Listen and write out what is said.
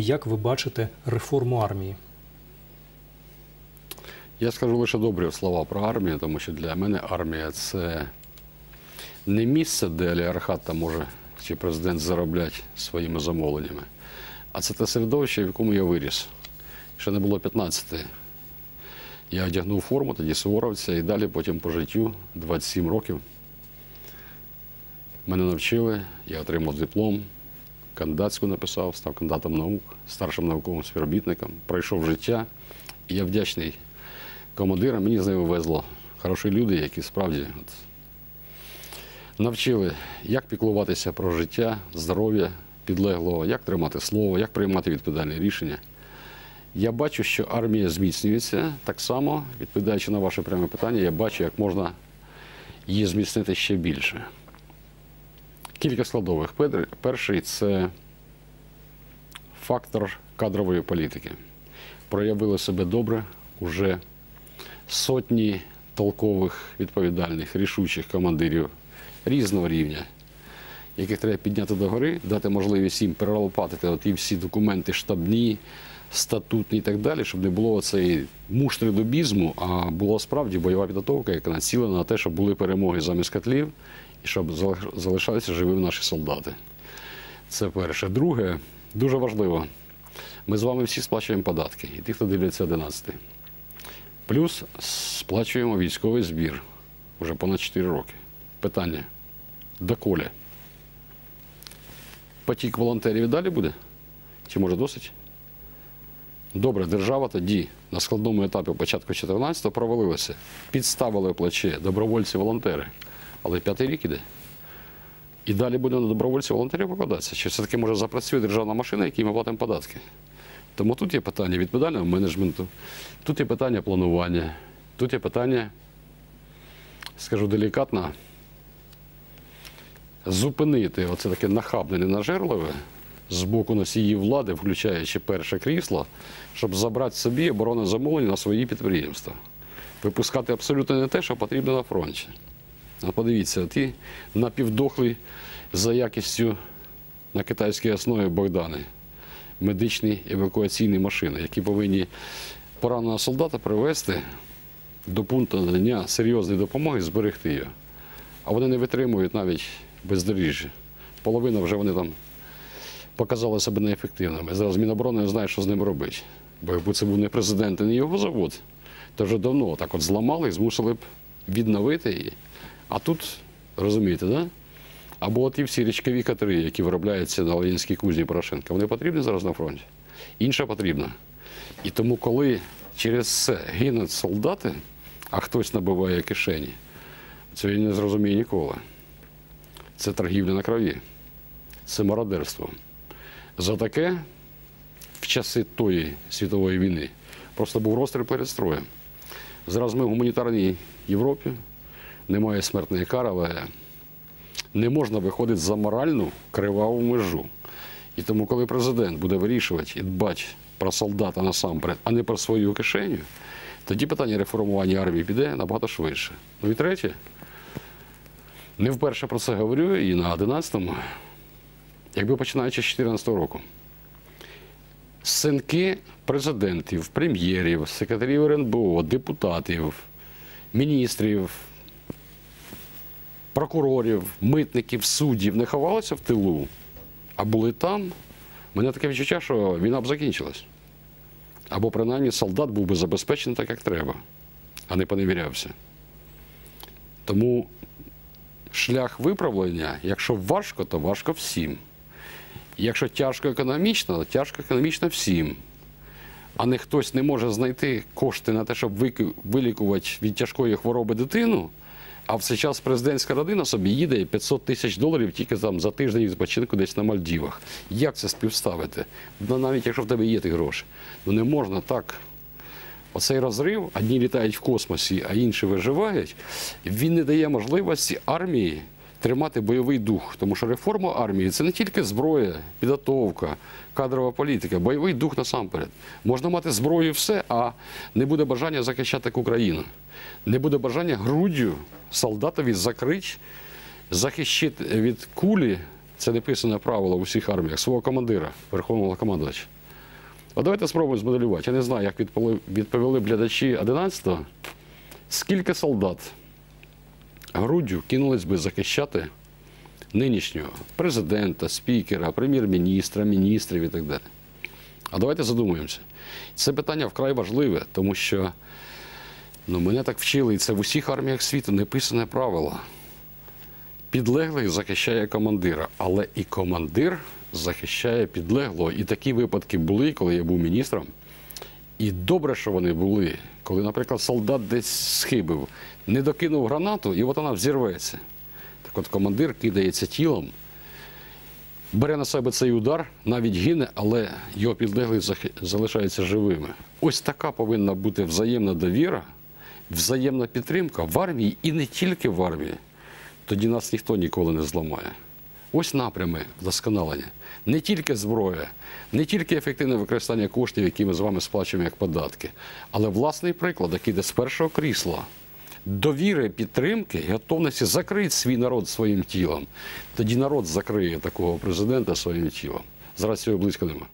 як ви бачите реформу армії? Я скажу лише добрі слова про армію, тому що для мене армія це не місце, де олігархат може чи президент заробляти своїми замовленнями, а це те середовище, в якому я виріс. Ще не було 15. Я одягнув форму, тоді суворовця, і далі потім по життю 27 років. Мене навчили, я отримав диплом, кандидатську написав, став кандидатом наук, старшим науковим співробітником, пройшов життя. І я вдячний командирам, мені з ними везло. Хороші люди, які справді от, навчили, як піклуватися про життя, здоров'я підлеглого, як тримати слово, як приймати відповідальні рішення. Я бачу, що армія зміцнюється так само, відповідаючи на ваше пряме питання, я бачу, як можна її зміцнити ще більше. Кілька складових. Перший це фактор кадрової політики. Проявили себе добре уже сотні толкових, відповідальних, рішучих командирів різного рівня, яких треба підняти догори, дати можливість їм перелопатити ті всі документи штабні, статутні і так далі, щоб не було цієї муштри добізму, а була справді бойова підготовка, яка націлена на те, щоб були перемоги замість котлів і щоб залишалися живими наші солдати. Це перше. Друге, дуже важливо. Ми з вами всі сплачуємо податки, і ті, хто дивляться 11. Плюс сплачуємо військовий збір вже понад 4 роки. Питання: доколи? Потік волонтерів і далі буде? Чи може досить? Добре, держава тоді на складному етапі початку 14-го провалилася. Підставили плече добровольці-волонтери. Але п'ятий рік іде. І далі буде на добровольців волонтерів покладатися. Чи все-таки може запрацює державна машина, якій ми платимо податки? Тому тут є питання відповідального менеджменту, тут є питання планування, тут є питання, скажу делікатно, зупинити оце таке нахабне, ненажерливе з боку носіїв влади, включаючи перше крісло, щоб забрати собі оборонне замовлення на свої підприємства. Випускати абсолютно не те, що потрібно на фронті. А подивіться, ті напівдохлі за якістю на китайській основі Богдани, медичні евакуаційні машини, які повинні пораненого солдата привезти до пункту надання серйозної допомоги, зберегти його. А вони не витримують навіть бездоріжжя. Половина вже вони там показали себе неефективними. Зараз Міноборони не знає, що з ним робити. Бо якби це був не президент і не його завод, то вже давно так от зламали і змусили б відновити її. А тут, розумієте, да? Або ті всі річкові катери, які виробляються на Ленінській кузні Порошенка, вони потрібні зараз на фронті? Інша потрібна. І тому, коли через це гинуть солдати, а хтось набиває кишені, це я не зрозумію ніколи. Це торгівля на крові, це мародерство. За таке в часи тої світової війни просто був розстріл перед строєм. Зараз ми в гуманітарній Європі, немає смертної кари, але не можна виходити за моральну криваву межу. І тому, коли президент буде вирішувати і дбати про солдата насамперед, а не про свою кишеню, тоді питання реформування армії піде набагато швидше. Ну і третє, не вперше про це говорю і на 11-му, якби починаючи з 2014 року. Синки президентів, прем'єрів, секретарів РНБО, депутатів, міністрів, прокурорів, митників, суддів не ховалися в тилу, а були там. Мене таке відчуття, що війна б закінчилась. Або принаймні солдат був би забезпечений так, як треба, а не поневірявся. Тому шлях виправлення, якщо важко, то важко всім. Якщо тяжко економічно, то тяжко економічно всім. А не хтось не може знайти кошти на те, щоб вилікувати від тяжкої хвороби дитину, а в цей час президентська родина собі їде і 500 тисяч доларів тільки там за тиждень відпочинку десь на Мальдівах. Як це співставити? Ну, навіть якщо в тебе є ті гроші. Ну не можна так. Оцей розрив, одні літають в космосі, а інші виживають, він не дає можливості армії тримати бойовий дух. Тому що реформа армії це не тільки зброя, підготовка, кадрова політика, бойовий дух насамперед. Можна мати зброю і все, а не буде бажання захищати Україну. Не буде бажання груддю солдатові закрити, захищити від кулі, це не писане правило в усіх арміях, свого командира, верховного командувача. А давайте спробуємо змоделювати. Я не знаю, як відповіли, глядачі 11-го. Скільки солдат груддю кинулись би захищати нинішнього президента, спікера, прем'єр-міністра, міністрів і так далі. А давайте задумаємося. Це питання вкрай важливе, тому що ну, мене так вчили, і це в усіх арміях світу неписане правило. Підлеглий захищає командира, але і командир захищає підлеглого. І такі випадки були, коли я був міністром. І добре, що вони були, коли, наприклад, солдат десь схибив, не докинув гранату, і от вона взірветься. Так от командир кидається тілом, бере на себе цей удар, навіть гине, але його підлеглий залишаються живими. Ось така повинна бути взаємна довіра, взаємна підтримка в армії і не тільки в армії. Тоді нас ніхто ніколи не зламає. Ось напрями вдосконалення. Не тільки зброя, не тільки ефективне використання коштів, які ми з вами сплачуємо як податки, але власний приклад, який йде з першого крісла. Довіри, підтримки і готовності закрити свій народ своїм тілом. Тоді народ закриє такого президента своїм тілом. Зараз цього близько нема.